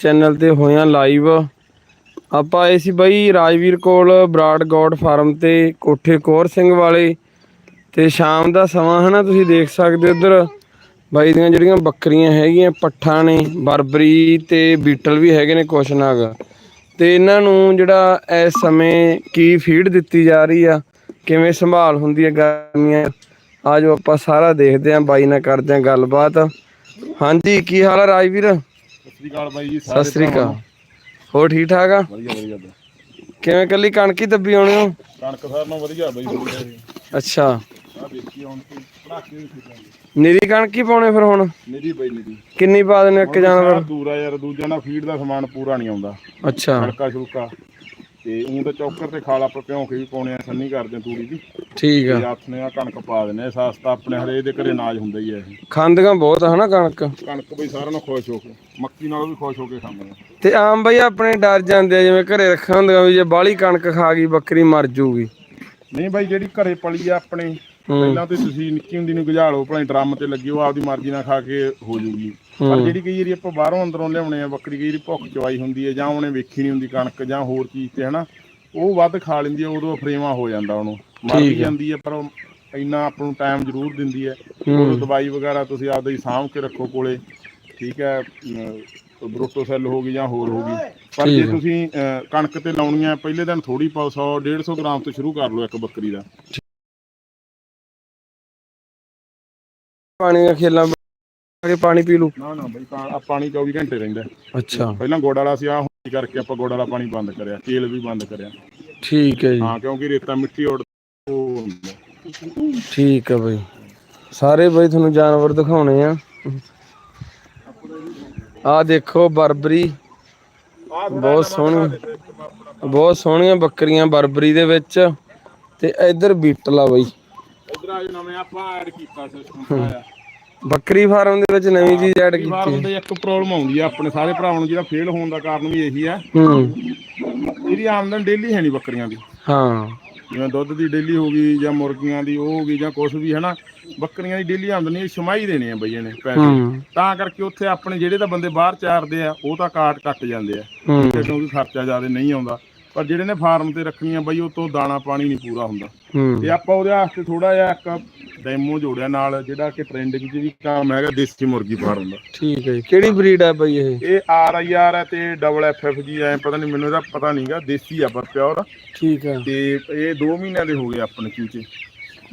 Channel ਤੇ ਹੋਇਆ live ਆਪਾਂ ਆਏ ਸੀ ਬਾਈ ਰਾਜਵੀਰ ਕੋਲ ਬਰਾਡ ਗੋਡ ਫਾਰਮ ਤੇ ਕੋਠੇ ਕੋਰ ਸਿੰਘ ਵਾਲੇ। ਤੇ ਸ਼ਾਮ ਦਾ ਸਮਾਂ ਹਨਾ, ਤੁਸੀਂ ਦੇਖ ਸਕਦੇ ਹੋ ਉਧਰ। ਬਾਈ ਦੀਆਂ ਜਿਹੜੀਆਂ ਬੱਕਰੀਆਂ ਹੈਗੀਆਂ, ਪੱਠਾਂ ਨੇ, ਬਰਬਰੀ ਤੇ ਬੀਟਲ ਵੀ ਹੈਗੇ ਨੇ ਕੁਛ ਨਾਗ। ਤੇ ਇਹਨਾਂ ਨੂੰ ਜਿਹੜਾ ਇਸ ਸਮੇਂ ਕੀ ਫੀਡ ਦਿੱਤੀ ਜਾ ਰਹੀ ਆ, ਕਿਵੇਂ ਸੰਭਾਲ ਹੁੰਦੀ ਹੈ ਗਰਮੀਆਂ 'ਚ। ਆਜੋ ਆਪਾਂ ਸਾਰਾ ਦੇਖਦੇ ਆਂ, ਬਾਈ ਨਾਲ ਕਰਦੇ ਆਂ ਗੱਲਬਾਤ। ਹਾਂਜੀ, ਕੀ ਹਾਲ ਆ ਰਾਜਵੀਰ? ਸ੍ਰੀ ਅਕਾਲ ਬਾਈ ਜੀ ਸਤਿ ਸ੍ਰੀ ਅਕਾਲ। ਹੋਰ ਠੀਕ ਠਾਕ ਆ? ਵਧੀਆ ਵਧੀਆ। ਕਿਵੇਂ ਕੱਲੀ ਕਣਕ ਹੀ ਦੱਬੀ ਆਉਣੀ ਹੋ ਕਣਕ ਸਾਰ ਨੂੰ ਵਧੀਆ ਬਾਈ ਅੱਛਾ। ਨੀਰੀ ਕਣਕ ਹੀ ਪਾਉਣੇ ਫਿਰ ਹੁਣ? ਮੇਰੀ ਬਾਈ ਮੇਰੀ ਕਿੰਨੀ ਪਾ ਦੇਣੇ ਇੱਕ ਜਾਨਵਰ? ਦੂਰ ਆ ਯਾਰ ਦੂਜਾ ਨਾ ਫੀਡ ਦਾ ਸਮਾਨ ਪੂਰਾ ਨਹੀਂ ਆਉਂਦਾ। ਅੱਛਾ। ਛੜਕਾ ਛੁਲਕਾ ਤੇ ਉਹ ਤਾਂ ਚੌਕਰ ਤੇ ਖਾਲ ਆਪਾਂ ਭਿਉਂ ਕੇ ਵੀ ਪਾਉਣੇ ਆ ਸੰਨੀ ਕਰਦੇ ਤੂੜੀ ਦੀ। ਠੀਕ ਆ। ਤੇ ਨੇ ਆ ਕਣਕ ਪਾ ਆ ਸਸਤਾ ਆਪਣੇ ਹਰੇ ਦੇ ਘਰੇ ਅਨਾਜ ਹੁੰਦਾ ਹੀ ਆ ਇਹ। ਖਾਂਦੀਆਂ ਬਹੁਤ ਆ ਹਨਾ ਕਣਕ? ਕਣਕ ਬਈ ਸਾਰਿਆਂ ਨੂੰ ਖੁਸ਼ ਹੋ ਕੇ ਮੱਕੀ ਨਾਲੋਂ ਵੀ ਖੁਸ਼ ਹੋ ਕੇ ਖਾਂਦੇ ਆ। ਤੇ ਆਮ ਬਈ ਆਪਣੇ ਡਰ ਜਾਂਦੇ ਆ ਜਿਵੇਂ ਘਰੇ ਰੱਖਿਆ ਹੁੰਦਾ ਵੀ ਜੇ ਬਾਹਲੀ ਕਣਕ ਖਾ ਗਈ ਬੱਕਰੀ ਮਰ ਜੂਗੀ। ਨਹੀਂ ਬਾਈ ਜਿਹੜੀ ਘਰੇ ਪਲੀ ਆ ਆਪਣੇ ਪਹਿਲਾਂ ਤੇ ਤੁਸੀਂ ਨਿੱਕੀ ਹੁੰਦੀ ਨੂੰ ਗਜਾਲੋ ਭਾਵੇਂ ਡਰਮ ਤੇ ਲੱਗੀ ਉਹ ਆਪਦੀ ਮਰਜ਼ੀ ਨਾਲ ਖਾ ਕੇ ਹੋ ਜੂਗੀ। ਪਰ ਜਿਹੜੀ ਕਈ ਵਾਰੀ ਆਪਾਂ ਬਾਹਰੋਂ ਅੰਦਰੋਂ ਲਿਆਉਣੇ ਆ ਬੱਕਰੀ ਕਈ ਵਾਰੀ ਭੁੱਖ ਚਵਾਈ ਹੁੰਦੀ ਹੈ ਜਾਂ ਉਹਨੇ ਵੇਖੀ ਨਹੀਂ ਹੁੰਦੀ ਕਣਕ ਜਾਂ ਹੋਰ ਚੀਜ਼ ਤੇ ਹਨਾ? ਉਹ ਵੱਧ ਖਾ ਲੈਂਦੀ ਹੈ ਉਦੋਂ ਫਰੇਵਾ ਹੋ ਜਾਂਦਾ ਉਹਨੂੰ। ਮਰ ਵੀ ਜਾਂਦੀ ਹੈ ਪਰ ਉਹ ਇੰਨਾ ਆਪਾਂ ਨੂੰ ਟਾਈਮ ਜ਼ਰੂਰ ਦਿੰਦੀ ਹੈ। ਉਹ ਦਵਾਈ ਵਗੈਰਾ ਤੁਸੀਂ ਆਪਦਾ ਹੀ ਸਾਂਭ ਕੇ ਰੱਖੋ ਕੋਲੇ। ਠੀਕ ਹੈ ਬਰੋਟੋ ਸੈੱਲ ਹੋ ਗਈ ਜਾਂ ਹੋਰ ਹੋ ਗਈ। ਪਰ ਜੇ ਤੁਸੀਂ ਕਣਕ ਤੇ ਲਾਉਣੀ ਹੈ ਪਹਿਲੇ ਦਿਨ ਥੋੜੀ ਪਾਓ 100 150 ਗ੍ਰਾਮ ਤੋਂ ਸ਼ੁਰੂ ਕਰ ਲਓ ਇੱਕ ਬੱਕਰੀ ਦਾ। ਪਾਣੀ ਦਾ ਖੇਲਾਂ ਕੇ ਪਾਣੀ ਪੀ ਲੂ ਨਾ ਨਾ ਬਈ ਪਾ- ਆ ਪਾਣੀ 24 ਘੰਟੇ ਰਹਿੰਦਾ। ਅੱਛਾ। ਪਹਿਲਾਂ ਗੋੜ ਵਾਲਾ ਸੀ ਆ ਹੁਣ ਕਰਕੇ ਆਪਾਂ ਗੋੜ ਵਾਲਾ ਪਾਣੀ ਬੰਦ ਕਰਿਆ ਤੇਲ ਵੀ ਬੰਦ ਕਰਿਆ। ਠੀਕ ਹੈ ਜੀ। ਹਾਂ ਕਿਉਂਕਿ ਰੇਤਾ ਮਿੱਟੀ ਉੜ ਉਹ ਹੁੰਦਾ। ਠੀਕ ਆ ਬਈ। ਸਾਰੇ ਬਈ ਤੁਹਾਨੂੰ ਜਾਨਵਰ ਦਿਖਾਉਣੇ ਆ। ਆ ਦੇਖੋ ਬਰਬਰੀ। ਬਹੁਤ ਸੋਹਣੀ ਬਹੁਤ ਸੋਹਣੀਆਂ ਬੱਕਰੀਆਂ ਬਰਬਰੀ ਦੇ ਵਿੱਚ। ਤੇ ਇੱਧਰ ਬੀਟਲ ਆ ਬਈ। ਇੱਧਰ ਆ ਜੋ ਨਵੇਂ ਆਪਾਂ ਐਡ ਕੀਤਾ ਸਿਸਟਮ ਆਇਆ ਬੱਕਰੀ ਫਾਰਮ ਦੇ ਵਿੱਚ ਨਵੀਂ ਚੀਜ਼ ਐਡ ਕੀਤੀ ਵਾਰ ਹੁੰਦੇ ਇੱਕ ਪ੍ਰੋਬਲਮ ਆਉਂਦੀ ਆ ਆਪਣੇ ਸਾਰੇ ਭਰਾਵਾਂ ਨੂੰ ਜਿਹੜਾ ਫੇਲ ਹੋਣ ਦਾ ਕਾਰਨ ਵੀ ਇਹੀ ਆ। ਹੂੰ। ਇਹਦੀ ਆਮਦਨ ਡੇਲੀ ਹੈ ਨਹੀਂ ਬੱਕਰੀਆਂ ਦੀ। ਹਾਂ। ਜਿਵੇਂ ਦੁੱਧ ਦੀ ਡੇਲੀ ਹੋ ਗਈ ਜਾਂ ਮੁਰਗੀਆਂ ਦੀ ਉਹ ਹੋ ਗਈ ਜਾਂ ਕੁਝ ਵੀ ਹਨਾ? ਬੱਕਰੀਆਂ ਦੀ ਡੇਲੀ ਆਮਦਨੀ ਇਹ ਛਮਾਈ ਦੇਣੇ ਆ ਬਈ ਇਹਨੇ ਪੈਸੇ। ਹੂੰ। ਤਾਂ ਕਰਕੇ ਉੱਥੇ ਆਪਣੇ ਜਿਹੜੇ ਤਾਂ ਬੰਦੇ ਬਾਹਰ ਚਾਰਦੇ ਆ ਉਹ ਤਾਂ ਕਾਟ ਕੱਟ ਜਾਂਦੇ ਆ। ਹੂੰ। ਕਿਉਂਕਿ ਖਰਚਾ ਜ਼ਿਆਦਾ ਨਹੀਂ ਆਉਂਦਾ। ਪਰ ਜਿਹੜੇ ਨੇ ਫਾਰਮ ਤੇ ਰੱਖਣੀਆਂ ਬਈ ਉਹ ਤੋਂ ਦਾਣਾ ਪਾਣੀ ਨਹੀਂ ਪੂਰਾ ਹੁੰਦਾ। ਹੂੰ। ਤੇ ਆਪਾਂ ਉਹਦੇ ਵਾਸਤੇ ਥੋੜਾ ਜਿਹਾ ਇੱਕ ਡੈਮੋ ਜੋੜਿਆ ਨਾਲ ਜਿਹੜਾ ਕਿ ਟ੍ਰੈਂਡਿੰਗ 'ਚ ਵੀ ਕੰਮ ਹੈਗਾ ਦੇਸੀ ਮੁਰਗੀ ਫਾਰਮ ਦਾ। ਠੀਕ ਹੈ ਜੀ। ਕਿਹੜੀ ਬਰੀਡ ਆ ਬਈ ਇਹ? ਇਹ ਆਰ ਆਈ ਆਰ ਹੈ ਤੇ ਡਬਲ ਐਫ ਐਫ ਜੀ ਐ ਪਤਾ ਨਹੀਂ ਮੈਨੂੰ ਇਹਦਾ ਪਤਾ ਨਹੀਂਗਾ ਦੇਸੀ ਆ ਪਰ ਪਿਓਰ ਠੀਕ ਆ ਤੇ ਇਹ 2 ਮਹੀਨਿਆਂ ਦੇ ਹੋ ਗਏ ਆਪਣੇ ਚੂਚੇ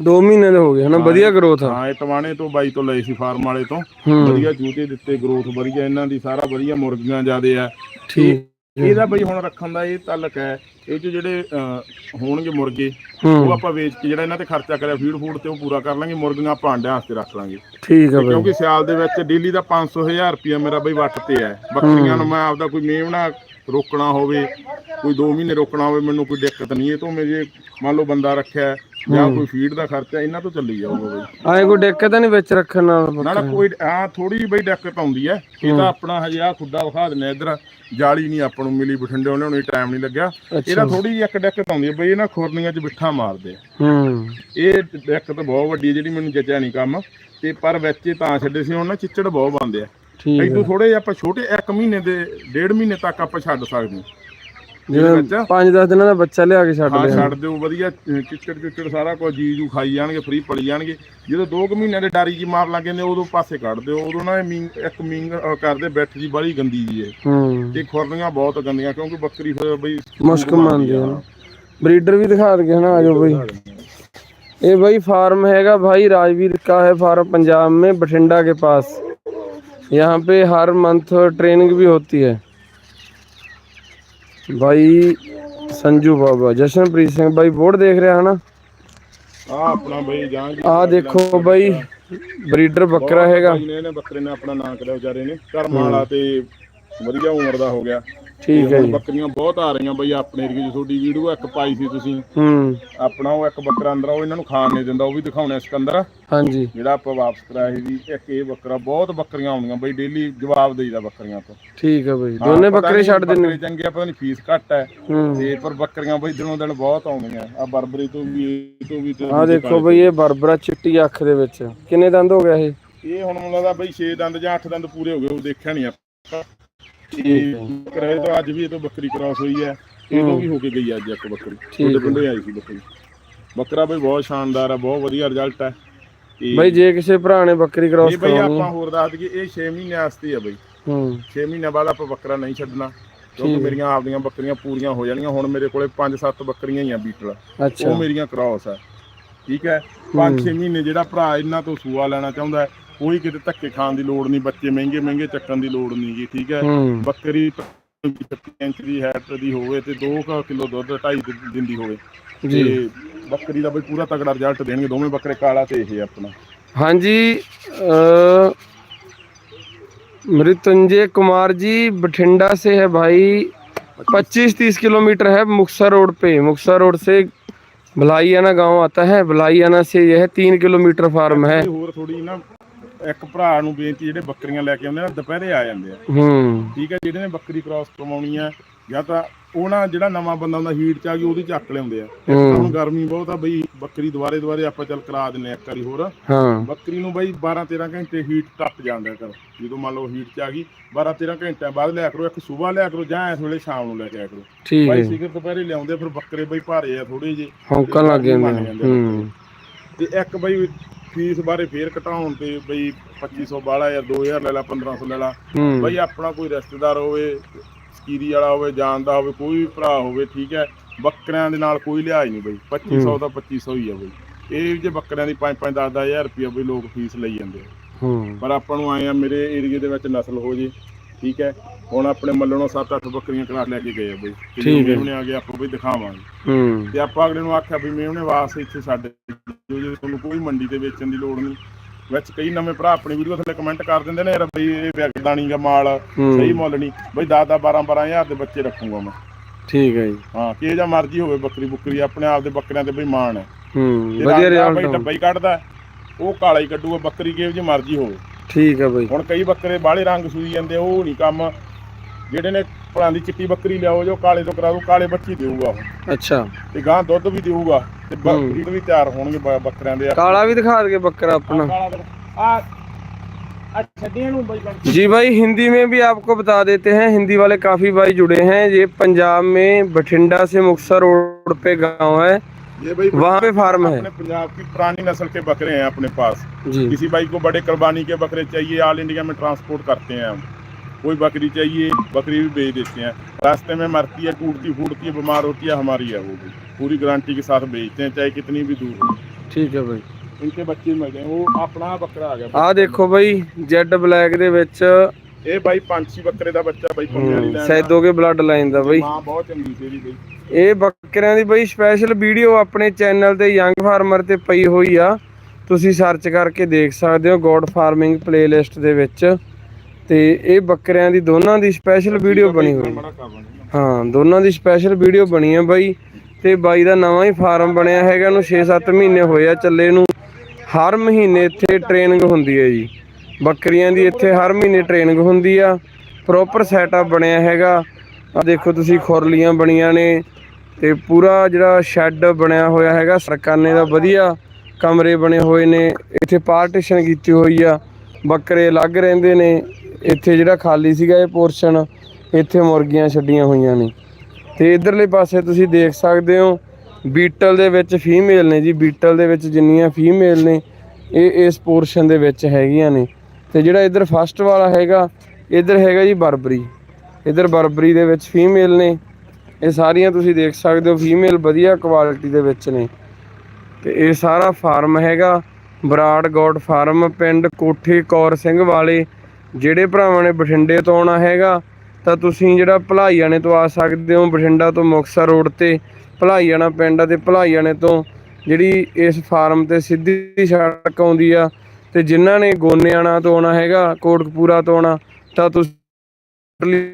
2 ਮਹੀਨੇ ਦੇ ਹੋ ਗਏ ਹਨਾ? ਵਧੀਆ ਗਰੋਥ ਆ। ਹਾਂ ਇਹ ਟਵਾਣੇ ਤੋਂ ਬਾਈ ਤੋਂ ਲਏ ਸੀ ਫਾਰਮ ਵਾਲੇ ਤੋਂ। ਹੂੰ। ਵਧੀਆ ਚੂਚੇ ਦਿੱਤੇ ਗਰੋਥ ਵਧੀਆ ਇਹਨਾਂ ਦੀ ਸਾਰਾ ਵਧੀਆ ਮੁਰਗੀਆਂ ਜ਼ਿਆਦੇ ਆ। ਠੀਕ। ਇਹਦਾ ਬਈ ਹੁਣ ਰੱਖਣ ਦਾ ਇਹ ਤਾਲਕ ਹੈ ਇਹ 'ਚ ਜਿਹੜੇ ਅਹ, ਹੋਣਗੇ ਮੁਰਗੇ ਉਹ ਹੂੰ ਆਪਾਂ ਵੇਚ ਕੇ ਜਿਹੜਾ ਇਹਨਾਂ ਤੇ ਖਰਚਾ ਕਰਿਆ ਫੀਡ ਫੂਡ ਤੇ ਉਹ ਪੂਰਾ ਕਰ ਲਾਂਗੇ ਮੁਰਗੀਆਂ ਆਪਾਂ ਅੰਡਿਆਂ ਵਾਸਤੇ ਰੱਖ ਲਾਂਗੇ। ਠੀਕ ਆ ਬਈ। ਕਿਉਂਕਿ ਸਿਆਲ ਦੇ ਵਿੱਚ ਡੇਲੀ ਦਾ 500000 ਰੁਪਇਆ ਮੇਰਾ ਬਈ ਵੱਟ ਤੇ ਹੈ। ਬੱਕਰੀਆਂ ਨੂੰ ਮੈਂ ਆਪਦਾ ਕੋਈ ਮੇਵਣਾ ਰੋਕਣਾ ਹੋਵੇ ਕੋਈ 2 ਮਹੀਨੇ ਰੋਕਣਾ ਹੋਵੇ ਮੈਨੂੰ ਕੋਈ ਦਿੱਕਤ ਨਹੀਂ ਇਹ ਤੋਂ ਮੇਰੇ ਮੰਨ ਲਓ ਬੰਦਾ ਰੱਖਿਆ ਜਾਂ ਕੋਈ ਫੀਡ ਦਾ ਖਰਚਾ ਇਹਨਾਂ ਤੋਂ ਚੱਲੀ ਜਾਊਗਾ ਬਈ। ਆਏ ਕੋਈ ਦਿੱਕਤ ਨਹੀਂ ਵਿੱਚ ਰੱਖਣ ਨਾਲ ਨਾ ਨਾ? ਕੋਈ ਆ ਥੋੜੀ ਜਿਹੀ ਬਈ ਦਿੱਕਤ ਆਉਂਦੀ ਹੈ ਇਹ ਤਾਂ ਆਪਣਾ ਹਜੇ ਆ ਖੁੱਡਾ ਵਿਖਾ ਦਿੰਨੇ ਇੱਧਰ ਜਾਲੀ ਨਹੀਂ ਆਪਾਂ ਨੂੰ ਮਿਲੀ ਬਠਿੰਡੇ ਉਹਨਾਂ ਨੂੰ ਟਾਈਮ ਨਹੀਂ ਲੱਗਿਆ। ਇਹਦਾ ਥੋੜੀ ਜਿਹੀ ਇੱਕ ਦਿੱਕਤ ਆਉਂਦੀ ਹੈ ਬਈ ਇਹਨਾਂ ਖੁਰਨੀਆਂ 'ਚ ਬਿੱਠਾ ਮਾਰਦੇ ਆ। ਹੂੰ। ਇਹ ਦਿੱਕਤ ਬਹੁਤ ਵੱਡੀ ਜਿਹੜੀ ਮੈਨੂੰ ਜੱਜਿਆ ਨਹੀਂ ਕੰਮ ਤੇ ਪਰ ਵਿੱਚ ਤਾਂ ਛੱਡੇ ਸੀ ਹੁਣ ਨਾ ਚਿੱਚੜ ਬਹੁਤ ਬੰਦੇ ਆ। ਠੀਕ ਐਦੋਂ ਥੋੜੇ ਆਪਾਂ ਛੋਟੇ 1 ਮਹੀਨੇ ਦੇ ਡੇਢ ਮਹੀਨੇ ਤੱਕ ਆਪਾਂ ਛੱਡ ਸਕਦੇ ਹਾਂ। ਜਿਵੇਂ 5-10 ਦਿਨਾਂ ਦਾ ਬੱਚਾ ਲਿਆ ਕੇ ਛੱਡ ਦੇ ਛੱਡ ਦਿਓ ਵਧੀਆ ਚਿੱਚੜ ਚਿੱਚੜ ਸਾਰਾ ਕੁਝ ਜੀ ਜੂ ਖਾਈ ਜਾਣਗੇ ਫਰੀ ਪੜੀ ਜਾਣਗੇ। ਜਦੋਂ 2 ਮਹੀਨਿਆਂ ਦੇ ਡਾਰੀ ਜੀ ਮਾਰ ਲੱਗੇ ਨੇ ਉਦੋਂ ਪਾਸੇ ਕੱਢ ਦਿਓ ਉਦੋਂ ਨਾ ਇੱਕ ਮੀਂਗ ਕਰਦੇ ਬੈਠ ਜੀ ਬੜੀ ਗੰਦੀ ਜੀ ਇਹ। ਇਹ ਖੁਰਲੀਆਂ ਬਹੁਤ ਗੰਦੀਆਂ ਕਿਉਂਕਿ ਬੱਕਰੀ ਫਿਰ ਬਈ ਮੁਸ਼ਕ ਮੰਨਦੀ ਆ। ਬਰੀਡਰ ਵੀ ਦਿਖਾ ਦੇ ਹਨਾ ਆਜੋ ਬਈ। ਇਹ ਬਈ ਫਾਰਮ ਹੈਗਾ ਭਾਈ ਰਾਜਵੀਰ ਕਾ ਹੈ ਫਾਰਮ ਪੰਜਾਬ ਮੇ ਬਠਿੰਡਾ ਕੇ ਪਾਸ। यहाँ पे हर मंथ ट्रेनिंग भी होती है भाई संजू बाबा जशनप्रीत सिंह भाई बोर्ड देख रहे हैं ना ਆ ਆਪਣਾ ਬਈ ਜਾਂ ਜੀ आ देखो भाई ब्रीडर बकरा हैगा ਭਾਈ ਨੇ ਇਹਨੇ ਬੱਕਰੇ ਨੇ ਆਪਣਾ ਨਾਂ ਕਰਿਆ ਵਿਚਾਰੇ ਨੇ ਕਰਮ ਵਾਲਾ ਤੇ ਵਧੀਆ ਉਮਰ ਦਾ ਹੋ ਗਿਆ ਠੀਕ ਹੈ ਜੀ। ਬੱਕਰੀਆਂ ਬਹੁਤ ਆ ਰਹੀਆਂ ਬਈ ਆਪਣੇ ਏਰੀਏ 'ਚ ਤੁਹਾਡੀ ਵੀਡੀਓ ਇੱਕ ਪਾਈ ਸੀ ਤੁਸੀਂ। ਹੂੰ। ਆਪਣਾ ਉਹ ਇੱਕ ਬੱਕਰਾ ਅੰਦਰ ਉਹ ਇਹਨਾਂ ਨੂੰ ਖਾਣ ਨਹੀਂ ਦਿੰਦਾ ਉਹ ਵੀ ਦਿਖਾਉਣਾ ਸਿਕੰਦਰ। ਹਾਂਜੀ। ਜਿਹੜਾ ਆਪਾਂ ਵਾਪਸ ਕਰਾਇਆ ਸੀ ਜੀ ਇੱਕ ਇਹ ਬੱਕਰਾ ਬਹੁਤ ਬੱਕਰੀਆਂ ਆਉਂਦੀਆਂ ਬਈ ਡੇਲੀ ਜਵਾਬ ਦੇਈਦਾ ਬੱਕਰੀਆਂ ਤੋਂ। ਠੀਕ ਹੈ ਬਈ ਦੋਨੇ ਬੱਕਰੇ ਛੱਡ ਦਿੰਨੇ ਚੰਗੇ ਆ, ਪਤਾ ਨਹੀਂ ਫੀਸ ਘੱਟ ਹੈ। ਹੂੰ। ਤੇ ਪਰ ਬੱਕਰੀਆਂ ਬਈ ਦਿਨੋਂ ਦਿਨ ਬਹੁਤ ਆਉਂਦੀਆਂ ਆ ਬਰਬਰੀ ਤੋਂ ਵੀ ਇਹ ਤੋਂ ਵੀ ਆ ਦੇਖੋ ਬਈ ਇਹ ਬਰਬਰਾ ਚਿੱਟੀ ਅੱਖ ਦੇ ਵਿੱਚ ਕਿੰਨੇ ਦੰਦ ਹੋ ਗਿਆ ਇਹ? ਇਹ ਹੁਣ ਮੈਨੂੰ ਲੱਗਦਾ ਬਈ 6 ਦੰਦ ਜਾਂ 8 ਦੰਦ ਪੂਰੇ ਹੋ ਗਏ ਉਹ ਦੇਖਿਆ ਨਹੀਂ ਆਪਾਂ। ਤੇ ਕਰਾਏ ਤਾਂ ਅੱਜ ਵੀ ਇਹ ਤੋਂ ਬੱਕਰੀ ਕ੍ਰਾਸ ਹੋਈ ਹੈ। ਇਹ ਤੋਂ ਵੀ ਹੋ ਕੇ ਗਈ ਅੱਜ ਇੱਕ ਬੱਕਰੀ। ਉਹਦੇ ਪਿੰਡੋਂ ਆਈ ਸੀ ਬੱਕਰੀ। ਬੱਕਰਾ ਬਈ ਬਹੁਤ ਸ਼ਾਨਦਾਰ ਹੈ ਬਹੁਤ ਵਧੀਆ ਰਿਜ਼ਲਟ ਹੈ। ਬਈ ਜੇ ਕਿਸੇ ਭਰਾ ਨੇ ਬੱਕਰੀ ਕ੍ਰਾਸ ਇਹ ਬਈ ਕਰਾਉਣੀ ਆਪਾਂ ਹੋਰ ਦੱਸ ਦਈਏ ਇਹ 6 ਮਹੀਨੇ ਵਾਸਤੇ ਆ ਬਈ। ਹੂੰ। 6 ਮਹੀਨਿਆਂ ਬਾਅਦ ਆਪਾਂ ਬੱਕਰਾ ਨਹੀਂ ਛੱਡਣਾ। ਕਿਉਂਕਿ ਮੇਰੀਆਂ ਆਪਦੀਆਂ ਬੱਕਰੀਆਂ ਪੂਰੀਆਂ ਹੋ ਜਾਣੀਆਂ। ਹੁਣ ਮੇਰੇ ਕੋਲੇ 5-7 ਬੱਕਰੀਆਂ ਹੀ ਆ ਬੀਟਲ। ਉਹ ਮੇਰੀਆਂ ਕ੍ਰਾਸ ਹੈ ਠੀਕ ਹੈ? 5-6 ਮਹੀਨੇ ਜਿਹੜਾ ਭਰਾ ਇਹਨਾਂ ਤੋਂ ਸੂਆ ਲੈਣਾ ਚਾਹੁੰਦਾ ਹੈ ਕੋਈ ਕਿਤੇ ਧੱਕੇ ਖਾਣ ਦੀ ਲੋੜ ਨਹੀਂ ਬੱਚੇ ਮਹਿੰਗੇ ਮਹਿੰਗੇ ਚੱਕਣ ਦੀ ਲੋੜ ਨਹੀਂ ਗੀ ਠੀਕ ਹੈ ਹੂੰ ਬੱਕਰੀ 35 ਇੰਚ ਦੀ ਹੈਟ ਦੀ ਹੋਵੇ ਤੇ 2 ਕਿਲੋ ਦੁੱਧ 2.5 ਦਿੰਦੀ ਹੋਵੇ ਜੀ ਤੇ ਬੱਕਰੀ ਦਾ ਬਈ ਪੂਰਾ ਤਗੜਾ ਰਿਜ਼ਲਟ ਦੇਣਗੇ ਦੋਵੇਂ ਬੱਕਰੇ ਕਾਲਾ ਤੇ ਇਹ ਆਪਣਾ ਹਾਂਜੀ अ, मृत्युंजय कुमार जी बठिंडा से है भाई 25-30 किलोमीटर है मुक्सर रोड पे मुक्सर रोड से भलाईयाना गांव आता है भलाईयाना से यह तीन किलोमीटर फार्म है ਤੇ ਹੋਰ ਥੋੜੀ ਨਾ ਇੱਕ ਭਰਾ ਨੂੰ ਬੇਨਤੀ ਜਿਹੜੇ ਬੱਕਰੀਆਂ ਲੈ ਕੇ ਆਉਂਦੇ ਨੇ ਦੁਪਹਿਰੇ ਆ ਜਾਂਦੇ ਆ। ਹੂੰ। ਠੀਕ ਹੈ ਜਿਹੜੇ ਨੇ ਬੱਕਰੀ ਕ੍ਰਾਸ ਕਰਵਾਉਣੀ ਆ ਜਾਂ ਤਾਂ ਉਹਨਾਂ ਜਿਹੜਾ ਨਵਾਂ ਬੰਦਾ ਹੁੰਦਾ ਹੀਟ ਚ ਆ ਗਈ ਉਹਦੀ ਚੱਕ ਲਿਆਉਂਦੇ ਆ। ਇੱਕ ਤਾਂ ਗਰਮੀ ਬਹੁਤ ਆ ਬਈ ਬੱਕਰੀ ਦੁਬਾਰੇ ਦੁਬਾਰੇ ਆਪਾਂ ਚੱਲ ਕਰਾ ਦਿੰਨੇ ਆ ਇੱਕ ਹੋਰ। ਹਾਂ। ਬੱਕਰੀ ਨੂੰ ਬਈ 12 13 ਘੰਟੇ ਹੀਟ ਟੱਪ ਜਾਂਦਾ ਕਰ ਜਦੋਂ ਮੰਨ ਲਓ ਹੀਟ ਚ ਆ ਗਈ 12 13 ਘੰਟਿਆਂ ਬਾਅਦ ਲਿਆ ਕਰੋ ਇੱਕ ਸਵੇਰ ਲਿਆ ਕਰੋ ਜਾਂ ਇਸ ਵੇਲੇ ਸ਼ਾਮ ਨੂੰ ਲੈ ਕੇ ਆ ਕਰੋ। ਠੀਕ ਹੈ। ਸਿਗਰ ਦੁਪਹਿਰੇ ਲਿਆਉਂਦੇ ਫਿਰ ਬੱਕਰੇ ਬਈ ਭਾਰੇ ਆ ਥੋੜੇ ਜੇ ਹੌਂਕਣ ਲੱਗ ਜਾਂਦੇ ਹੂੰ। ਤੇ ਇੱਕ ਬਈ ਫੀਸ ਬਾਰੇ ਫੇਰ ਘਟਾਉਣ ਤੇ ਬਈ 2500 ਵਾਲਾ ਜਾਂ 2000 ਲੈ ਲਾ 1500 ਲੈ ਲਾ। ਬਈ ਆਪਣਾ ਕੋਈ ਰਿਸ਼ਤੇਦਾਰ ਹੋਵੇ ਸਕੀਰੀ ਵਾਲਾ ਹੋਵੇ ਜਾਣਦਾ ਹੋਵੇ ਕੋਈ ਵੀ ਭਰਾ ਹੋਵੇ ਠੀਕ ਹੈ ਬੱਕਰਿਆਂ ਦੇ ਨਾਲ ਕੋਈ ਲਿਹਾਜ਼ ਨਹੀਂ ਬਈ। 2500 ਦਾ 2500 ਹੀ ਆ ਬਈ। ਇਹ ਜੇ ਬੱਕਰਿਆਂ ਦੀ 5-5 10-10000 ਰੁਪਇਆ ਬਈ ਲੋਕ ਫੀਸ ਲਈ ਜਾਂਦੇ ਆ। ਹੂੰ। ਪਰ ਆਪਾਂ ਨੂੰ ਆਏ ਆ ਮੇਰੇ ਏਰੀਏ ਦੇ ਵਿੱਚ ਨਸਲ ਹੋ ਜੇ ਠੀਕ ਹੈ? ਹੁਣ ਆਪਣੇ ਮੱਲਣੋਂ 7-8 ਬੱਕਰੀਆਂ ਕਲਾਸ ਲੈ ਕੇ ਗਏ ਬਈ। ਠੀਕ ਹੈ। ਉਹਨੇ ਆ ਕੇ ਆਪਾਂ ਵੀ ਦਿਖਾਵਾਂਗੇ। ਹੂੰ। ਤੇ ਆਪਾਂ ਅਗਲੇ ਨੂੰ ਆਖਿਆ ਵੀ ਮੈਂ ਉਹਨੇ ਵਾਸਤੇ ਇੱਥੇ ਸਾਡੇ ਜੋ ਤੁਹਾਨੂੰ ਕੋਈ ਮੰਡੀ ਤੇ ਵੇਚਣ ਦੀ ਲੋੜ ਨਹੀਂ। ਵਿੱਚ ਕਈ ਨਵੇਂ ਭਰਾ ਆਪਣੀ ਵੀਡੀਓ ਥੱਲੇ ਕਮੈਂਟ ਕਰ ਦਿੰਦੇ ਨੇ ਯਾਰ ਬਈ ਇਹ ਵਿਕਦਾ ਨਹੀਂ ਮਾਲ ਸਹੀ ਮੁੱਲ ਨਹੀਂ। ਬਈ 10 10 12 12000 ਦੇ ਬੱਚੇ ਰੱਖੂਗਾ ਮੈਂ। ਠੀਕ ਹੈ ਜੀ। ਹਾਂ ਕਿ ਜਾਂ ਮਰਜ਼ੀ ਹੋਵੇ ਬੱਕਰੀ ਬੁੱਕਰੀ ਆਪਣੇ ਆਪ ਦੇ ਬੱਕਰਿਆਂ ਤੇ ਬਈ ਮਾਣ ਹੈ। ਹੂੰ ਵਧੀਆ ਰਿਜ਼ਲਟ ਬਈ ਡੱਬਾ ਹੀ ਕੱਢਦਾ ਉਹ ਕਾਲਾ ਹੀ ਕੱਢੂਗਾ ਬੱਕਰੀ ਕੇ ਜੀ ਮਰਜ਼ੀ ਹੋਵੇ। ठीक है भाई ਹੁਣ ਕਈ ਬੱਕਰੇ ਬਾਹਲੇ ਰੰਗ ਸੂਈ ਜਾਂਦੇ ਆ, ਉਹ ਨਹੀਂ ਕੰਮ ਜਿਹੜੇ ਨੇ ਭਲਾਂ ਦੀ ਚਿੱਟੀ ਬੱਕਰੀ ਲਿਆਓ ਜੋ ਕਾਲੇ ਤੋਂ ਕਰਾ ਦੋ ਕਾਲੇ ਬੱਚੀ ਦੇਊਗਾ ਉਹ अच्छा ਤੇ ਗਾਂ ਦੁੱਧ ਵੀ ਦੇਊਗਾ ਤੇ ਬੱਕਰੀ ਵੀ ਤਿਆਰ ਹੋਣਗੇ ਬ- ਬੱਕਰਿਆਂ ਦੇ काला भी दिखा दे बकरा अपना ਕਾਲਾ ਤੇ- ਆ ਆ ਛੱਡੀਆਂ ਨੂੰ ਬਈ ਬਣ- जी भाई हिंदी में भी आपको बता देते हैं हिंदी वाले काफी भाई जुड़े हैं ये पंजाब में बठिंडा से मुक्तसर रोड पे गांव है ये भाई वहाँ पे फार्म है अपने पंजाब की पुरानी नस्ल के बकरे हैं अपने पास जी किसी भाई को बड़े कुर्बानी के बकरे चाहिए ऑल इंडिया में ट्रांसपोर्ट करते हैं हम कोई बकरी चाहिए बकरी भी बेच देते हैं रास्ते में मरती है टूटती फूटती है बीमार होती है हमारी है वो भी पूरी गारंटी के साथ बेचते हैं चाहे कितनी भी दूर हो ठीक है भाई इनके बच्चे मिल गए वो अपना बकरा आ गया ਆ ਦੇਖੋ ਬਈ ਜੈਡ ਬਲੈਕ ਦੇ ਵਿੱਚ ये भाई पांची बकरे का बच्चा भाई पंजे वाली लाइन ਸੈਦੋਗੇ ਬਲੱਡ ਲਾਈਨ ਦਾ ਬਈ मां बहुत चंगी तेरी भाई ਇਹ ਬੱਕਰਿਆਂ ਦੀ ਬਈ ਸਪੈਸ਼ਲ ਵੀਡੀਓ ਆਪਣੇ ਚੈਨਲ ਤੇ ਯੰਗ ਫਾਰਮਰ ਤੇ ਪਈ ਹੋਈ ਆ। ਤੁਸੀਂ ਸਰਚ ਕਰਕੇ ਦੇਖ ਸਕਦੇ ਹੋ ਗੋਡ ਫਾਰਮਿੰਗ ਪਲੇਲਿਸਟ ਦੇ ਵਿੱਚ। ਤੇ ਇਹ ਬੱਕਰਿਆਂ ਦੀ ਦੋਨਾਂ ਦੀ ਸਪੈਸ਼ਲ ਵੀਡੀਓ ਬਣੀ ਹੋਈ। ਹਾਂ ਦੋਨਾਂ ਦੀ ਸਪੈਸ਼ਲ ਵੀਡੀਓ ਬਣੀ ਹੈ ਬਾਈ। ਤੇ ਬਾਈ ਦਾ ਨਵਾਂ ਹੀ ਫਾਰਮ ਬਣਿਆ ਹੈਗਾ ਉਹਨੂੰ 6-7 ਮਹੀਨੇ ਹੋਏ ਆ ਚੱਲੇ ਨੂੰ। ਹਰ ਮਹੀਨੇ ਇੱਥੇ ਟ੍ਰੇਨਿੰਗ ਹੁੰਦੀ ਹੈ ਜੀ। ਬੱਕਰੀਆਂ ਦੀ ਇੱਥੇ ਹਰ ਮਹੀਨੇ ਟ੍ਰੇਨਿੰਗ ਹੁੰਦੀ ਆ। ਪ੍ਰੋਪਰ ਸੈਟਅਪ ਬਣਿਆ ਹੈਗਾ। ਆ ਦੇਖੋ ਤੁਸੀਂ ਖੁਰਲੀਆਂ ਬਣੀਆਂ ਨੇ। ਤੇ ਪੂਰਾ ਜਿਹੜਾ ਸ਼ੈੱਡ ਬਣਿਆ ਹੋਇਆ ਹੈਗਾ, ਸਰਕਾਨੇ ਦਾ ਵਧੀਆ ਕਮਰੇ ਬਣੇ ਹੋਏ ਨੇ, ਇੱਥੇ ਪਾਰਟੀਸ਼ਨ ਕੀਤੀ ਹੋਈ ਆ, ਬੱਕਰੇ ਅਲੱਗ ਰਹਿੰਦੇ ਨੇ, ਇੱਥੇ ਜਿਹੜਾ ਖਾਲੀ ਸੀਗਾ ਇਹ ਪੋਰਸ਼ਨ, ਇੱਥੇ ਮੁਰਗੀਆਂ ਛੱਡੀਆਂ ਹੋਈਆਂ ਨੇ। ਤੇ ਇਧਰਲੇ ਪਾਸੇ ਤੁਸੀਂ ਦੇਖ ਸਕਦੇ ਹੋ, ਬੀਟਲ ਦੇ ਵਿੱਚ ਫੀਮੇਲ ਨੇ ਜੀ, ਬੀਟਲ ਦੇ ਵਿੱਚ ਜਿੰਨੀਆਂ ਫੀਮੇਲ ਨੇ, ਇਹ ਇਸ ਪੋਰਸ਼ਨ ਦੇ ਵਿੱਚ ਹੈਗੀਆਂ ਨੇ। ਤੇ ਜਿਹੜਾ ਇਧਰ ਫਸਟ ਵਾਲਾ ਹੈਗਾ, ਇਧਰ ਹੈਗਾ ਜੀ ਬਰਬਰੀ। ਇਧਰ ਬਰਬਰੀ ਦੇ ਵਿੱਚ ਫੀਮੇਲ ਨੇ ਇਹ ਸਾਰੀਆਂ ਤੁਸੀਂ ਦੇਖ ਸਕਦੇ ਹੋ ਫੀਮੇਲ ਵਧੀਆ ਕੁਆਲਿਟੀ ਦੇ ਵਿੱਚ ਨੇ। ਤੇ ਇਹ ਸਾਰਾ ਫਾਰਮ ਹੈਗਾ, ਬਰਾੜ ਗੋਡ ਫਾਰਮ ਪਿੰਡ ਕੋਠੇ ਕੌਰ ਸਿੰਘ ਵਾਲੇ, ਜਿਹੜੇ ਭਰਾਵਾਂ ਨੇ ਬਠਿੰਡੇ ਤੋਂ ਆਉਣਾ ਹੈਗਾ, ਤਾਂ ਤੁਸੀਂ ਜਿਹੜਾ ਭਲਾਈਆਣੇ ਤੋਂ ਆ ਸਕਦੇ ਹੋ, ਬਠਿੰਡਾ ਤੋਂ ਮੁਕਤਸਰ ਰੋਡ ਤੇ ਭਲਾਈਆਣਾ ਪਿੰਡ ਆ ਤੇ ਭਲਾਈਆਣੇ ਤੋਂ ਜਿਹੜੀ ਇਸ ਫਾਰਮ ਤੇ ਸਿੱਧੀ ਸੜਕ ਆਉਂਦੀ ਆ, ਤੇ ਜਿਨ੍ਹਾਂ ਨੇ ਗੋਨਿਆਣਾ ਤੋਂ ਆਉਣਾ ਹੈਗਾ, ਕੋਟਕਪੂਰਾ ਤੋਂ ਆਉਣਾ, ਤਾਂ ਤੁਸੀਂ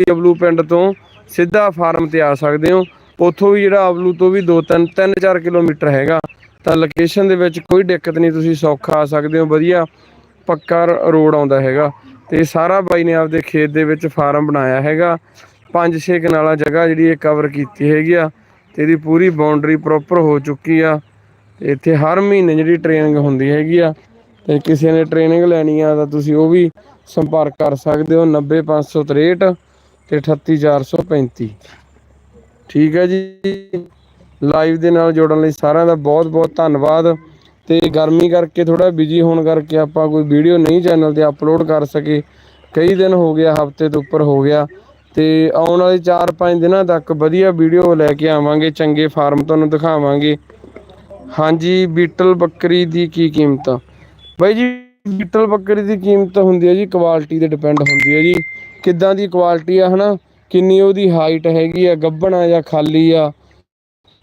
ਡਬਲੂ ਪਿੰਡ ਤੋਂ ਸਿੱਧਾ ਫਾਰਮ ਤੇ ਆ ਸਕਦੇ ਹੋ। ਉੱਥੋਂ ਵੀ ਜਿਹੜਾ ਆਬਲੂ ਤੋਂ ਵੀ 2 3 3 4 ਕਿਲੋਮੀਟਰ ਹੈਗਾ। ਤਾਂ ਲੋਕੇਸ਼ਨ ਦੇ ਵਿੱਚ ਕੋਈ ਦਿੱਕਤ ਨਹੀਂ, ਤੁਸੀਂ ਸੌਖਾ ਆ ਸਕਦੇ ਹੋ, ਵਧੀਆ ਪੱਕਾ ਰ- ਰੋਡ ਆਉਂਦਾ ਹੈਗਾ। ਤੇ ਸਾਰਾ ਬਾਈ ਨੇ ਆਪਦੇ ਖੇਤ ਦੇ ਵਿੱਚ ਫਾਰਮ ਬਣਾਇਆ ਹੈਗਾ। ਪੰਜ ਛੇ ਕਨਾਲਾ ਜਗ੍ਹਾ ਜਿਹੜੀ ਇਹ ਕਵਰ ਕੀਤੀ ਹੈਗੀ ਆ। ਤੇ ਇਹਦੀ ਪੂਰੀ ਬਾਉਂਡਰੀ ਪ੍ਰੋਪਰ ਹੋ ਚੁੱਕੀ ਆ। ਤੇ ਇੱਥੇ ਹਰ ਮਹੀਨੇ ਜਿਹੜੀ ਟ੍ਰੇਨਿੰਗ ਹੁੰਦੀ ਹੈਗੀ ਆ। ਤੇ ਕਿਸੇ ਨੇ ਟ੍ਰੇਨਿੰਗ ਲੈਣੀ ਆ ਤਾਂ ਤੁਸੀਂ ਉਹ ਵੀ ਸੰਪਰਕ ਕਰ ਸਕਦੇ ਹੋ। 90563 ਤੇ 38435 ਠੀਕ ਹੈ ਜੀ। ਲਾਈਵ ਦੇ ਨਾਲ ਜੁੜਨ ਲਈ ਸਾਰਿਆਂ ਦਾ ਬਹੁਤ ਬਹੁਤ ਧੰਨਵਾਦ। ਤੇ ਗਰਮੀ ਕਰਕੇ ਥੋੜਾ ਬਿਜ਼ੀ ਹੋਣ ਕਰਕੇ ਆਪਾਂ ਕੋਈ ਵੀਡੀਓ ਨਹੀਂ ਚੈਨਲ ਤੇ ਅਪਲੋਡ ਕਰ ਸਕੇ। ਕਈ ਦਿਨ ਹੋ ਗਿਆ, ਹਫ਼ਤੇ ਤੋਂ ਉੱਪਰ ਹੋ ਗਿਆ। ਤੇ ਆਉਣ ਵਾਲੇ 4-5 ਦਿਨਾਂ ਤੱਕ ਵਧੀਆ ਵੀਡੀਓ ਲੈ ਕੇ ਆਵਾਂਗੇ, ਚੰਗੇ ਫਾਰਮ ਤੁਹਾਨੂੰ ਦਿਖਾਵਾਂਗੇ। ਹਾਂਜੀ, ਬੀਟਲ ਬੱਕਰੀ ਦੀ ਕੀ ਕੀਮਤ? ਬਾਈ ਜੀ, ਬੀਟਲ ਬੱਕਰੀ ਦੀ ਕੀਮਤ ਹੁੰਦੀ ਹੈ ਜੀ ਕੁਆਲਿਟੀ ਤੇ ਡਿਪੈਂਡ ਹੁੰਦੀ ਹੈ ਜੀ। ਕਿੱਦਾਂ ਦੀ ਕੁਆਲਿਟੀ ਆ ਹਨਾ? ਕਿੰਨੀ ਉਹਦੀ ਹਾਈਟ ਹੈਗੀ ਆ ਗੱਭਣਾ ਜਾਂ ਖਾਲੀ ਆ?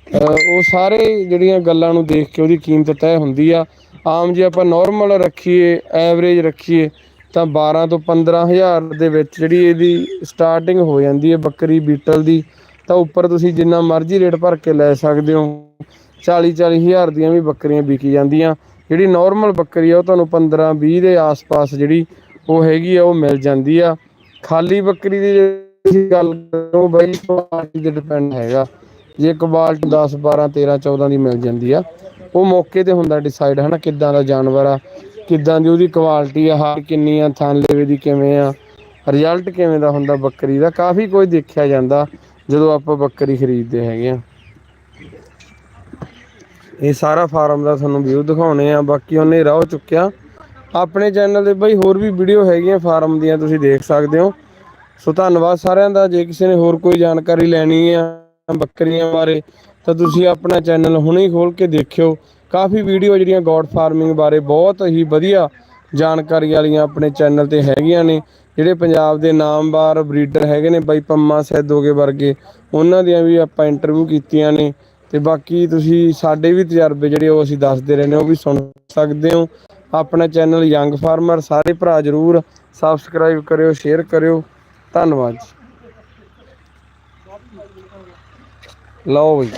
ਉਹ ਸਾਰੇ ਜਿਹੜੀਆਂ ਗੱਲਾਂ ਨੂੰ ਦੇਖ ਕੇ ਉਹਦੀ ਕੀਮਤ ਤੈਅ ਹੁੰਦੀ ਆ। ਆਮ ਜੇ ਆਪਾਂ ਨਾਰਮਲ ਰੱਖੀਏ ਐਵਰੇਜ ਰੱਖੀਏ, ਤਾਂ 12 ਤੋਂ 15000 ਦੇ ਵਿੱਚ ਜਿਹੜੀ ਇਹਦੀ ਸਟਾਰਟਿੰਗ ਹੋ ਜਾਂਦੀ ਹੈ ਬੱਕਰੀ ਬੀਟਲ ਦੀ, ਤਾਂ ਉੱਪਰ ਤੁਸੀਂ ਜਿੰਨਾ ਮਰਜ਼ੀ ਰੇਟ ਭਰ ਕੇ ਲੈ ਸਕਦੇ ਹੋ। 40 40000 ਦੀਆਂ ਵੀ ਬੱਕਰੀਆਂ ਵਿਕੀ ਜਾਂਦੀਆਂ। ਜਿਹੜੀ ਨਾਰਮਲ ਬੱਕਰੀ ਆ, ਉਹ ਤੁਹਾਨੂੰ 15 20 ਦੇ ਆਸ-ਪਾਸ ਜਿਹੜੀ ਉਹ ਹੈਗੀ ਆ, ਉਹ ਮਿਲ ਜਾਂਦੀ ਆ। ਖਾਲੀ ਬੱਕਰੀ ਦੀ ਜੇ ਗੱਲ ਕਰੋ ਬਈ ਕੁਆਲਿਟੀ ਤੇ ਡਿਪੈਂਡ ਹੈਗਾ। ਜੇ ਕੁਆਲਿਟੀ 10 12 13 14 ਦੀ ਮਿਲ ਜਾਂਦੀ ਆ, ਉਹ ਮੌਕੇ ਤੇ ਹੁੰਦਾ ਡਿਸਾਈਡ ਹਨਾ, ਕਿੱਦਾਂ ਦਾ ਜਾਨਵਰ ਆ, ਕਿੱਦਾਂ ਦੀ ਉਹਦੀ ਕੁਆਲਿਟੀ ਆ, ਹਾਰ ਕਿੰਨੀ ਆ, ਥਣ ਲੇਵੇ ਦੀ ਕਿਵੇਂ ਆ ਰਿਜ਼ਲਟ ਕਿਵੇਂ ਦਾ ਹੁੰਦਾ ਬੱਕਰੀ ਦਾ, ਕਾਫੀ ਕੁਝ ਦੇਖਿਆ ਜਾਂਦਾ ਜਦੋਂ ਆਪਾਂ ਬੱਕਰੀ ਖਰੀਦਦੇ ਹੈਗੇ ਆ। ਇਹ ਸਾਰਾ ਫਾਰਮ ਦਾ ਤੁਹਾਨੂੰ ਵਿਊ ਦਿਖਾਉਣੇ ਆ, ਬਾਕੀ ਉਹਨੇ ਹਨੇਰਾ ਚੁੱਕਿਆ। ਆਪਣੇ ਚੈਨਲ ਤੇ ਬਈ ਹੋਰ ਵੀ ਵੀਡੀਓ ਹੈਗੀਆਂ ਫਾਰਮ ਦੀਆਂ, ਤੁਸੀਂ ਦੇਖ ਸਕਦੇ ਹੋ। ਸੋ ਧੰਨਵਾਦ ਸਾਰਿਆਂ ਦਾ, ਜੇ ਕਿਸੇ ਨੇ ਹੋਰ ਕੋਈ ਜਾਣਕਾਰੀ ਲੈਣੀ ਆ ਬੱਕਰੀਆਂ ਬਾਰੇ, ਤਾਂ ਤੁਸੀਂ ਆਪਣਾ ਚੈਨਲ ਹੁਣੇ ਹੀ ਖੋਲ ਕੇ ਦੇਖਿਓ। ਕਾਫੀ ਵੀਡੀਓ ਜਿਹੜੀਆਂ ਗੋਡ ਫਾਰਮਿੰਗ ਬਾਰੇ ਬਹੁਤ ਹੀ ਵਧੀਆ ਜਾਣਕਾਰੀ ਵਾਲੀਆਂ ਆਪਣੇ ਚੈਨਲ ਤੇ ਹੈਗੀਆਂ ਨੇ, ਜਿਹੜੇ ਪੰਜਾਬ ਦੇ ਨਾਮਵਾਰ ਬਰੀਡਰ ਹੈਗੇ ਨੇ ਬਾਈ ਪੰਮਾ ਸੈਦੋਗੇ ਵਰਗੇ, ਉਹਨਾਂ ਦੀਆਂ ਵੀ ਆਪਾਂ ਇੰਟਰਵਿਊ ਕੀਤੀਆਂ ਨੇ। ਤੇ ਬਾਕੀ ਤੁਸੀਂ ਸਾਡੇ ਵੀ ਤਜਰਬੇ ਜਿਹੜੇ ਉਹ ਅਸੀਂ ਦੱਸਦੇ ਰਹਿੰਦੇ ਉਹ ਵੀ ਸੁਣ ਸਕਦੇ ਹੋ। ਆਪਣਾ ਚੈਨਲ ਯੰਗ ਫਾਰਮਰ ਸਾਰੇ ਭਰਾ ਜਰੂਰ ਸਬਸਕ੍ਰਾਈਬ ਕਰਿਓ ਸ਼ੇਅਰ ਕਰਿਓ। ਧੰਨਵਾਦ ਜੀ। ਲਓ ਬਈ।